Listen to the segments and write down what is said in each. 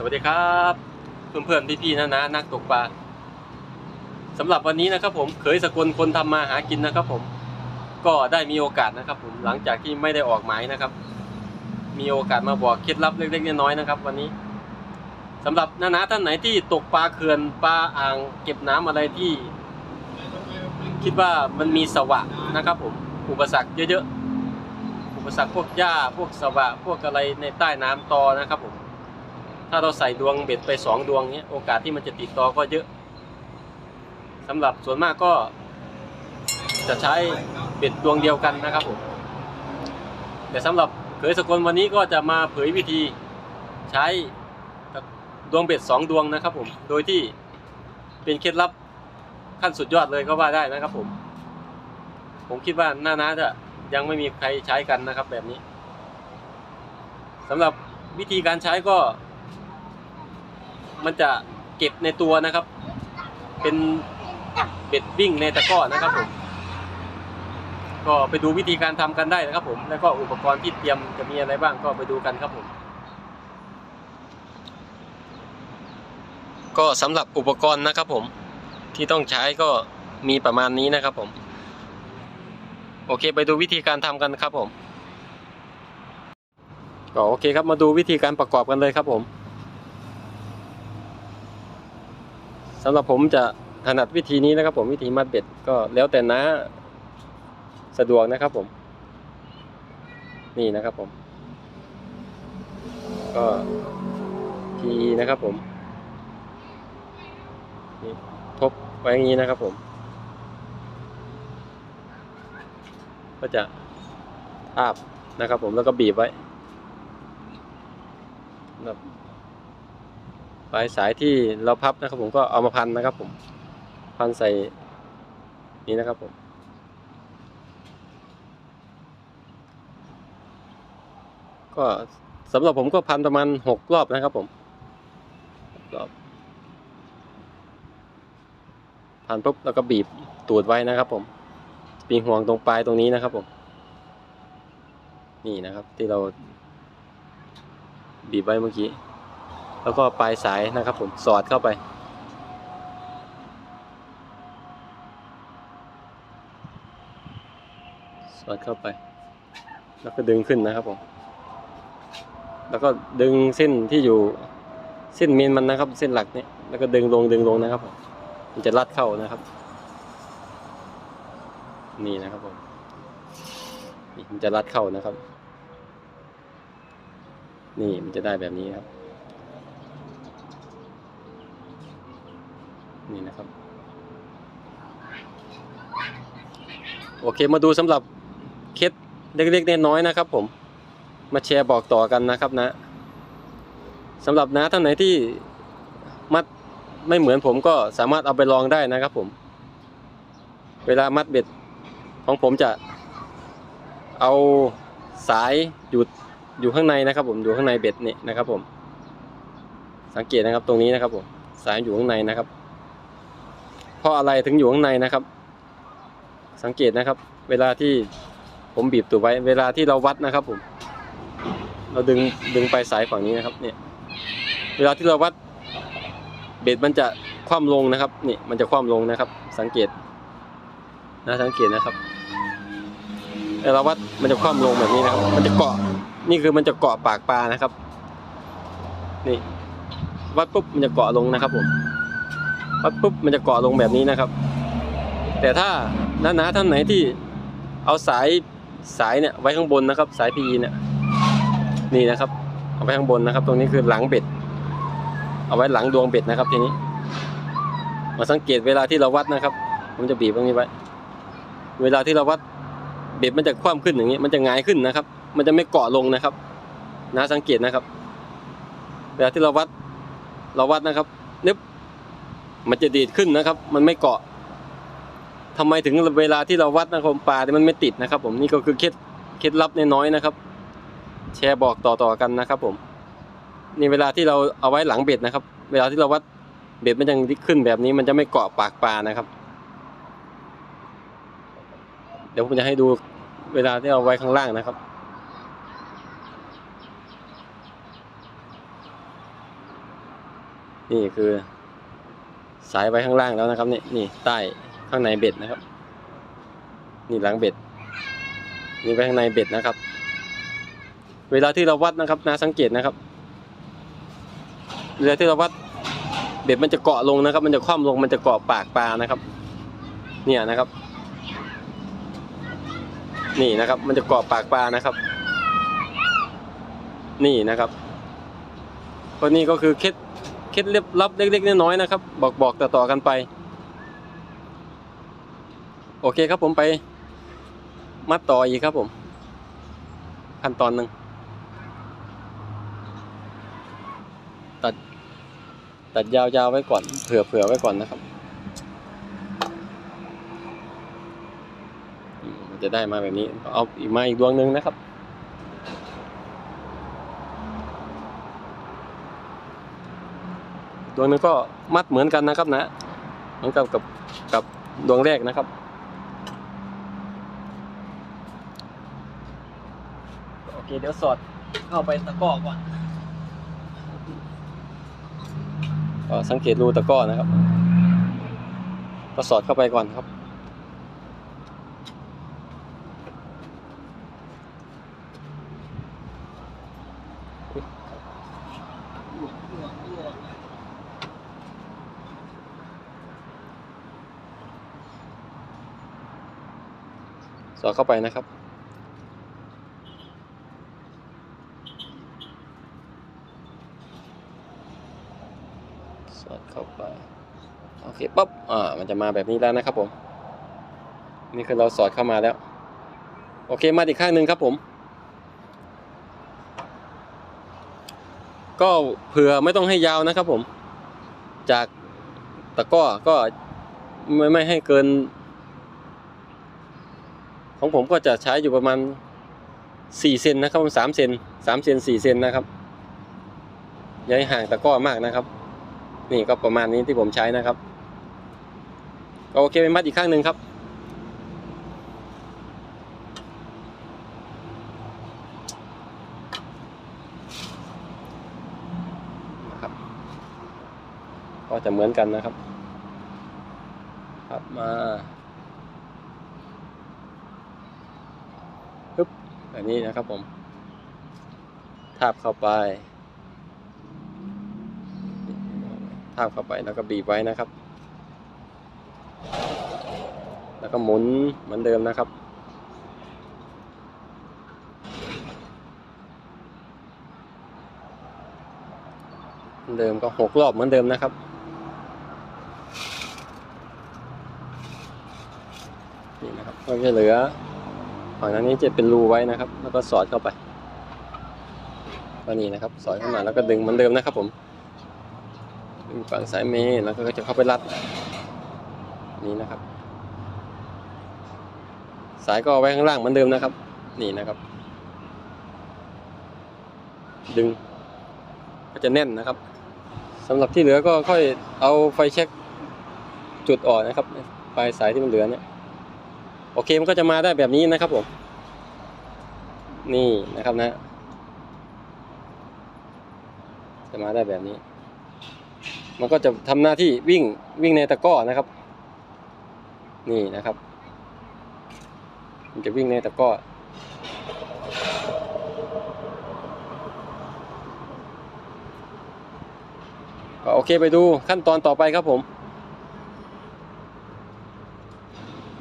สวัสดีครับ เพื่อนๆพี่ๆนะนะนักตกปลาสำหรับวันนี้นะครับ ผมเคยสกลคนทำมาหากินนะครับ ผม ก็ได้มีโอกาสนะครับ ผมหลังจากที่ไม่ได้ออกหมายนะครับ มีโอกาสมาบอกเคล็ดลับเล็กๆน้อยๆนะครับ วันนี้สำหรับนานาท่านไหนที่ตกปลาเขื่อนปลาอ่างเก็บน้ำอะไรที่ คิดว่ามันมีสวะนะครับ ผมอุปสรรคเยอะๆอุปสรรคพวกหญ้าพวกสวะพวกอะไรในใต้น้ำตอนะครับ ผม ถ้าเราใส่ดวงเบ็ดไปสองดวงเนี้ยโอกาสที่มันจะติดต่อก็เยอะสำหรับส่วนมากก็ จะใช้เบ็ดดวงเดียวกันนะครับผมแต่สำหรับเขยสกลวันนี้ก็จะมาเผยวิธีใช้ดวงเบ็ดสองดวงนะครับผมโดยที่เป็นเคล็ดลับขั้นสุดยอดเลยก็ว่าได้นะครับผม ผมคิดว่าน่าน่าจะยังไม่มีใครใช้กันนะครับแบบนี้สำหรับวิธีการใช้ก็ มันจะเก็บในตัวนะครับ เป็นเบ็ดวิ่งในตะก้อนะครับผม ก็ไปดูวิธีการทำกันได้นะครับ ผม แล้วก็อุปกรณ์ที่เตรียมจะมีอะไรบ้างก็ไปดูกันครับผม ก็สำหรับอุปกรณ์นะครับ ผมที่ต้องใช้ก็มีประมาณนี้นะครับผม โอเคไปดูวิธีการทำกันครับผมก็โอเคครับมาดูวิธีการประกอบกันเลยครับผม สำหรับผมจะถนัดวิธีนี้นะครับ ผมวิธีมัดเบ็ดก็แล้วแต่นะสะดวกนะครับผม นี่นะครับผม ก็ทีนะครับผมนี่ทบไว้อย่างนี้นะครับผม ก็จะทาบนะครับผมแล้วก็บีบไว้แบบ ปลายสายที่เราพับนะครับผมก็เอามาพันนะครับผมพันใส่นี้นะครับผมก็สำหรับผมก็พันประมาณหกรอบนะครับผมรอบพันปุ๊บแล้วก็บีบตูดไว้นะครับ ผมปีห่วงตรงปลายตรงนี้นะครับผม นี่นะครับที่เราบีบไว้เมื่อกี้ แล้วก็ปลายสายนะครับผมสอดเข้าไป สอดเข้าไป แล้วก็ดึงขึ้นนะครับผมแล้วก็ดึงเส้นที่อยู่เส้นเมนมันนะครับ เส้นหลักนี่ยแล้วก็ดึงลงดึงลงนะครับผมมันจะรัดเข้านะครับ นี่นะครับผมมันจะรัดเข้านะครับ นี่มันจะได้แบบนี้ครับ นี่นะครับ โอเคมาดูสำหรับเคสเล็กๆน้อยๆนะครับ ผม มาแชร์บอกต่อกันนะครับนะสำหรับนะท่านไหนที่มัดไม่เหมือนผมก็สามารถเอาไปลองได้นะครับ ผม เวลามัดเบ็ดของผมจะเอาสายอยู่อยู่ข้างในนะครับ ผมอยู่ข้างในเบ็ดนี่นะครับ ผม สังเกตนะครับตรงนี้นะครับ ผมสายอยู่ข้างในนะครับ เพราะอะไรถึงอยู่ข้างในนะครับ สังเกตนะครับ เวลาที่ผมบีบตัวไว้ เวลาที่เราวัดนะครับผม เราดึงดึงไปสายฝั่งนี้นะครับ เนี่ย เวลาที่เราวัด เบ็ดมันจะคว่ำลงนะครับนี่มันจะคว่ำลงนะครับ สังเกตนะสังเกตนะครับเวลาวัดมันจะคว่ำลงแบบนี้นะครับ มันจะเกาะนี่คือมันจะเกาะปากปลานะครับ นี่วัดปุ๊บมันจะเกาะลงนะครับผม วัดปุ๊บมันจะเกาะลงแบบนี้นะครับ แต่ถ้าน้านาท่านไหนที่เอาสายสายเนี่ยไว้ข้างบนนะครับ สายพีเนี่ยนี่นะครับ เอาไว้ข้างบนนะครับ ตรงนี้คือหลังเบ็ด เอาไว้หลังดวงเบ็ดนะครับ ทีนี้ มาสังเกตเวลาที่เราวัดนะครับ ผมจะบีบตรงนี้ไว้ เวลาที่เราวัดเบ็ดมันจะคว่ำขึ้นอย่างนี้ มันจะงายขึ้นนะครับ มันจะไม่เกาะลงนะครับนะสังเกตนะครับ เวลาที่เราวัดเราวัดนะครับนึบ มันจะดีดขึ้นนะครับ มันไม่เกาะทำไมถึงเวลาที่เราวัดนะครับปลาเนี่ยมันไม่ติดนะครับ ผมนี่ก็คือเคล็ดเคล็ดลับน้อยๆนะครับ แชร์บอกต่อๆกันนะครับ ผมนี่เวลาที่เราเอาไว้หลังเบ็ดนะครับ เวลาที่เราวัดเบ็ดมันยังขึ้นแบบนี้ มันจะไม่เกาะปากปลานะครับ เดี๋ยวผมจะให้ดูเวลาที่เอาไว้ข้างล่างนะครับนี่คือ สายไว้ข้างล่างแล้วนะครับนี่นี่ใต้ข้างในเบ็ดนะครับ นี่หลังเบ็ด นี่ไว้ข้างในเบ็ดนะครับ เวลาที่เราวัดนะครับนาสังเกตนะครับ เวลาที่เราวัดเบ็ดมันจะเกาะลงนะครับ มันจะคว่ำลง มันจะเกาะปากปลานะครับ เนี่ยนะครับ นี่นะครับ มันจะเกาะปากปลานะครับ นี่นะครับก็นี่ก็คือเคล็ด ล็ดลับเล็กๆน้อยๆนะครับ บอกบอกต่อๆกันไป โอเคครับผมไป มัดต่ออีกครับผม ขั้นตอนหนึ่งตัด ตัดยาวๆไว้ก่อน เผื่อเผื่อไว้ก่อนนะครับ จะได้มาแบบนี้ เอาอีกมาอีกดวงหนึ่งนะครับ ดวงหนึงก็มัดเหมือนกันนะครับนะเหมือนกับกับกับดวงแรกนะครับ โอเคเดี๋ยวสอดเข้าไปตะกร้อก่อนก็สังเกตรูตะกร้อนะครับก็สอดเข้าไปก่อนครับ อดเข้าไปนะครับ สอดเข้าไป โอเคปั๊บ อ่า มันจะมาแบบนี้แล้วนะครับผม นี่คือเราสอดเข้ามาแล้ว โอเค มาอีกข้างหนึ่งครับผม ก็เผื่อไม่ต้องให้ยาวนะครับผม จากตะก้อก็ไม่ไม่ให้เกิน ของผมก็จะใช้อยู่ประมาณสี่เซนนะครับสามเซนสามเซนสี่เซนนะครับย่าให้ห่างตะก้อมากนะครับ นี่ก็ประมาณนี้ที่ผมใช้นะครับก็โอเคไปมัดอีกข้างหนึ่งครับนะครับก็จะเหมือนกันนะครับ ครับมา แบบนี้นะครับผม ทาบเข้าไปทาบเข้าไปแล้วก็บีบไว้นะครับ แล้วก็หมุนเหมือนเดิมนะครับเหมือนเดิมก็หกรอบเหมือนเดิมนะครับนี่นะครับก็จะเหลือ ฝั่งนั้นนี้จะเป็นรูไว้นะครับ แล้วก็สอดเข้าไปก็นี่นะครับ สอดเข้ามาแล้วก็ดึงเหมือนเดิมนะครับ ผมดึงฝั่งซ้ายเมย์แล้วก็จะเข้าไปรัด นี่นะครับ สายก็เอาไว้ข้างล่างเหมือนเดิมนะครับ นี่นะครับ ดึง ก็จะแน่นนะครับสำหรับที่เหลือก็ค่อยเอาไฟเช็คจุดออกนะครับปลายสายที่มันเหลือเนี่ยโอเคมันก็จะมาได้แบบนี้นะครับผม นี่นะครับนะ จะมาได้แบบนี้ มันก็จะทำหน้าที่วิ่งวิ่งในตะก้อนะครับ นี่นะครับ มันจะวิ่งในตะก้อก็โอเคไปดูขั้นตอนต่อไปครับผม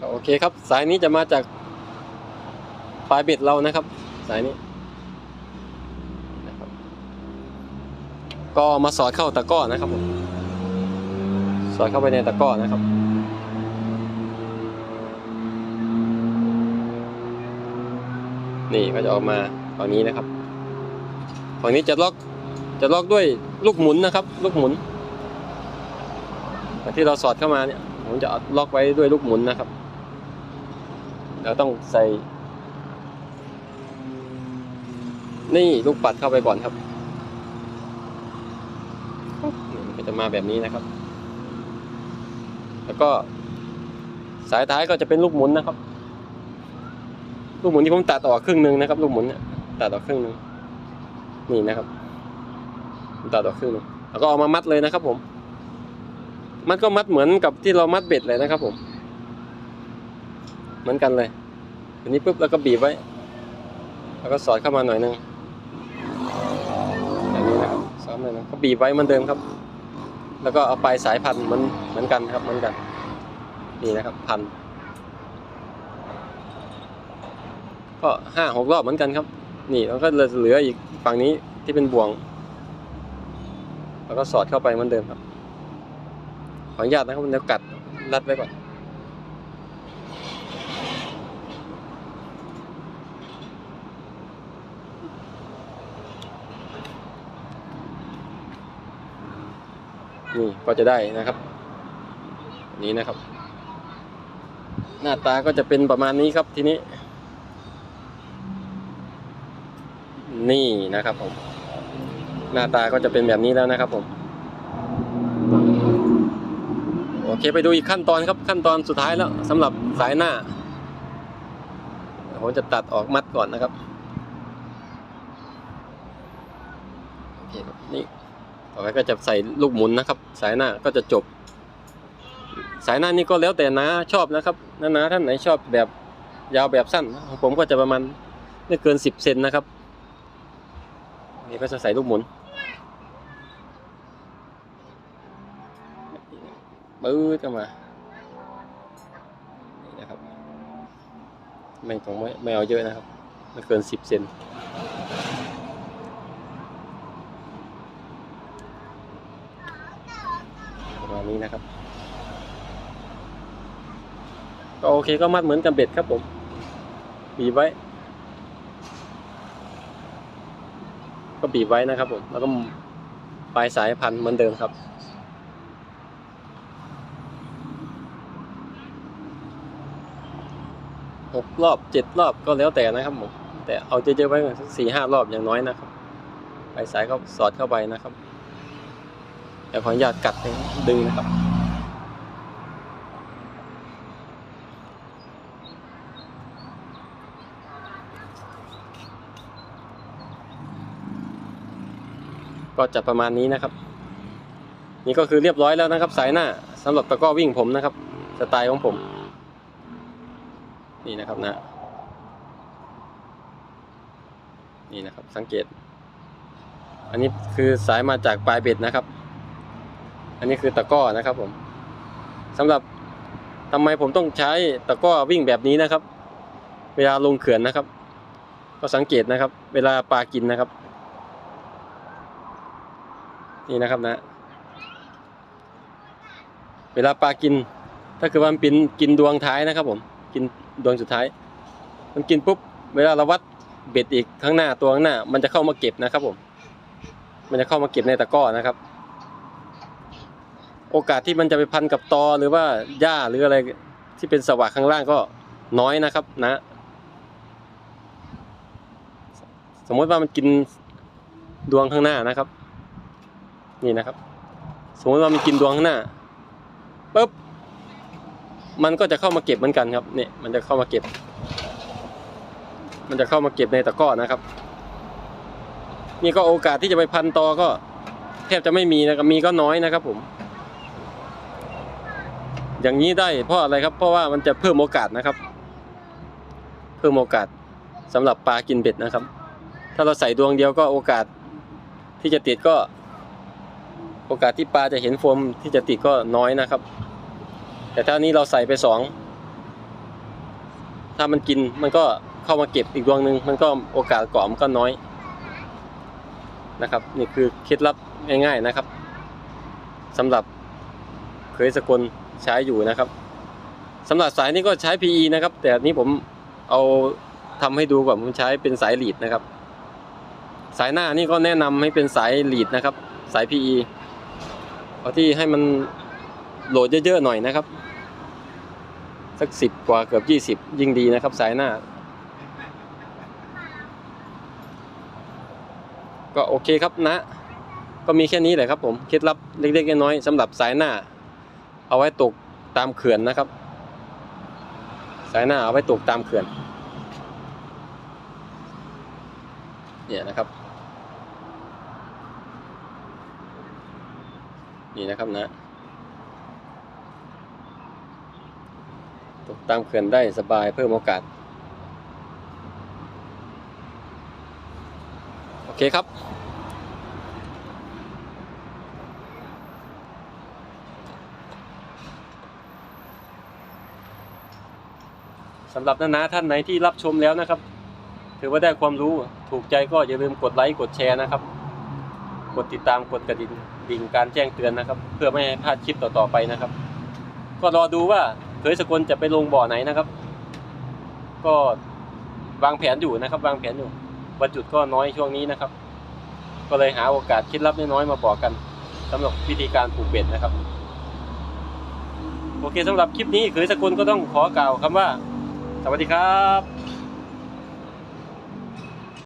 ก็โอเคครับ สายนี้จะมาจากปลายเบ็ดเรานะครับ สายนี้นะครับก็มาสอดเข้าตะกร้อนะครับผมสอดเข้าไปในตะกร้อนะครับนี่ก็จะออกมาฝั่งนี้นะครับฝั่งนี้จะล็อกจะล็อกด้วยลูกหมุนนะครับ ลูกหมุนที่เราสอดเข้ามาเนี่ยผมจะล็อกไว้ด้วยลูกหมุนนะครับ เราต้องใส่ นี่ลูกปัดเข้าไปก่อนครับ มันก็จะมาแบบนี้นะครับ แล้วก็ สายท้ายก็จะเป็นลูกหมุนนะครับ ลูกหมุนที่ผมตัดออครึ่งหนึ่งนะครับ ลูกหมุนเนี่ยตัดออครึ่งหนึ่งนี่นะครับตัดออครึ่งหนึ่งแล้วก็เอามามัดเลยนะครับ ผม มัดก็มัดเหมือนกับที่เรามัดเบ็ดเลยนะครับ ผม เหมือนกันเลยอันนี้ปุ๊บแล้วก็บีบไว้ แล้วก็สอดเข้ามาหน่อยหนึง นะครับซ้อมเลยนะก็บีบไว้เหมือนเดิมครับ แล้วก็เอาปลายสายพันธุ์เหมือนเหมือนกันครับเหมือนกัน นี่นะครับพัน ก็ห้าหกรอบเหมือนกันครับ นี่แล้วก็เหลืออีกฝั่งนี้ที่เป็นบ่วง แล้วก็สอดเข้าไปเหมือนเดิมครับ ขออนุญาตนะครับเดี๋ยวกัดรัดไว้ก่อน นี่ก็จะได้นะครับ นี่นะครับ หน้าตาก็จะเป็นประมาณนี้ครับทีนี้ นี่นะครับผม หน้าตาก็จะเป็นแบบนี้แล้วนะครับผมโอเคไปดูอีกขั้นตอนครับขั้นตอนสุดท้ายแล้วสำหรับสายหน้าผมจะตัดออกมัดก่อนนะครับโอเคครับนี่ ต่อไปก็จะใส่ลูกหมุนนะครับ สายหน้าก็จะจบ สายหน้านี่ก็แล้วแต่นะชอบนะครับนะนะท่านไหนชอบแบบยาวแบบสั้นของผมก็จะประมาณไม่เกินสิบเซนนะครับนี่ก็จะใส่ลูกหมุนปื๊ดเข้ามานี่นะครับไม่ต้องไม่ไม่เอาเยอะนะครับไม่เกินสิบเซนประ มาณนี้นะครับ ก็โอเคก็มัดเหมือนกับเบ็ดครับผมบีบไว้ ก็บีบไว้นะครับผมแล้วก็ปลายสายพันเหมือนเดิมครับหกรอบเจ็ดรอบก็แล้วแต่นะครับผมแต่เอาเยอะๆไว้สี่ห้ารอบอย่างน้อยนะครับปลายสายก็สอดเข้าไปนะครับ แต่ขออนุญาตกัดดึงนะครับ ก็จะประมาณนี้นะครับ นี่ก็คือเรียบร้อยแล้วนะครับ สายหน้าสำหรับตะก้อวิ่งผมนะครับ สไตล์ของผม นี่นะครับนะ นี่นะครับสังเกต อันนี้คือสายมาจากปลายเบ็ดนะครับ อันนี้คือตะก้อนะครับผมสำหรับทำไมผมต้องใช้ตะก้อวิ่งแบบนี้นะครับ เวลาลงเขื่อนนะครับ ก็สังเกตนะครับ เวลาปลากินนะครับ นี่นะครับนะ เวลาปลากิน ถ้าคือว่ามันป็นกินดวงท้ายนะครับ ผมกินดวงสุดท้าย มันกินปุ๊บเวลาเราวัดเบ็ดอีกข้างหน้าตัวข้างหน้า มันจะเข้ามาเก็บนะครับผม มันจะเข้ามาเก็บในตะก้อนะครับ โอกาสที่มันจะไปพันกับตอหรือว่าหญ้าหรืออะไรที่เป็นสวะข้างล่างก็น้อยนะครับนะ สมมติว่ามันกินดวงข้างหน้านะครับ นี่นะครับ สมมติว่ามันกินดวงข้างหน้าปุ๊บมันก็จะเข้ามาเก็บเหมือนกันครับเนี่ยมันจะเข้ามาเก็บ มันจะเข้ามาเก็บในตะก้อนะครับ นี่ก็โอกาสที่จะไปพันตอก็แทบจะไม่มีนะครับมีก็น้อยนะครับผม อย่างนี้ได้เพราะอะไรครับ เพราะว่ามันจะเพิ่มโอกาสนะครับ เพิ่มโอกาสสำหรับปลากินเบ็ดนะครับ ถ้าเราใส่ดวงเดียวก็โอกาสที่จะติดก็ โอกาสที่ปลาจะเห็นโฟมที่จะติดก็น้อยนะครับ แต่ถ้านี้เราใส่ไปสองถ้ามันกินมันก็เข้ามาเก็บอีกดวงหนึ่งมันก็โอกาสเกาะมันก็น้อยนะครับ นี่คือเคล็ดลับง่ายๆนะครับสำหรับเคยสกล ใช้อยู่นะครับสำหรับสายนี้ก็ใช้ PE นะครับ แต่นี้ผมเอาทำให้ดูก่อนผมใช้เป็นสายลีดนะครับ สายหน้านี่ก็แนะนำให้เป็นสายลีดนะครับ สาย PE เอาที่ให้มันโหลดเยอะๆหน่อยนะครับ สักสิบกว่าเกือบยี่สิบยิ่งดีนะครับ สายหน้า ก็โอเคครับนะ ก็มีแค่นี้แหละครับผมเคล็ดลับเล็กๆน้อยๆสำหรับสายหน้า เอาไว้ตกตามเขื่อนนะครับ สายหน้าเอาไว้ตกตามเขื่อน เนี่ยนะครับ นี่นะครับนะ ตกตามเขื่อนได้สบายเพิ่มโอกาส โอเคครับ สำหรับนานาท่านไหนที่รับชมแล้วนะครับ ถือว่าได้ความรู้ถูกใจก็อย่าลืมกดไลค์กดแชร์นะครับ กดติดตามกดกระดิ่งดิ่งการแจ้งเตือนนะครับ เพื่อไม่ให้พลาดคลิปต่อๆไปนะครับ ก็รอดูว่าเคยสกลจะไปลงบ่อไหนนะครับ ก็วางแผนอยู่นะครับ วางแผนอยู่วันจุดก็น้อยช่วงนี้นะครับ ก็เลยหาโอกาสคิดลับน้อยๆมาบอกกันสำหรับวิธีการผูกเบ็ดนะครับ โอเคสำหรับคลิปนี้เคยสกลก็ต้องขอกล่าวคำว่า วัสดีครับ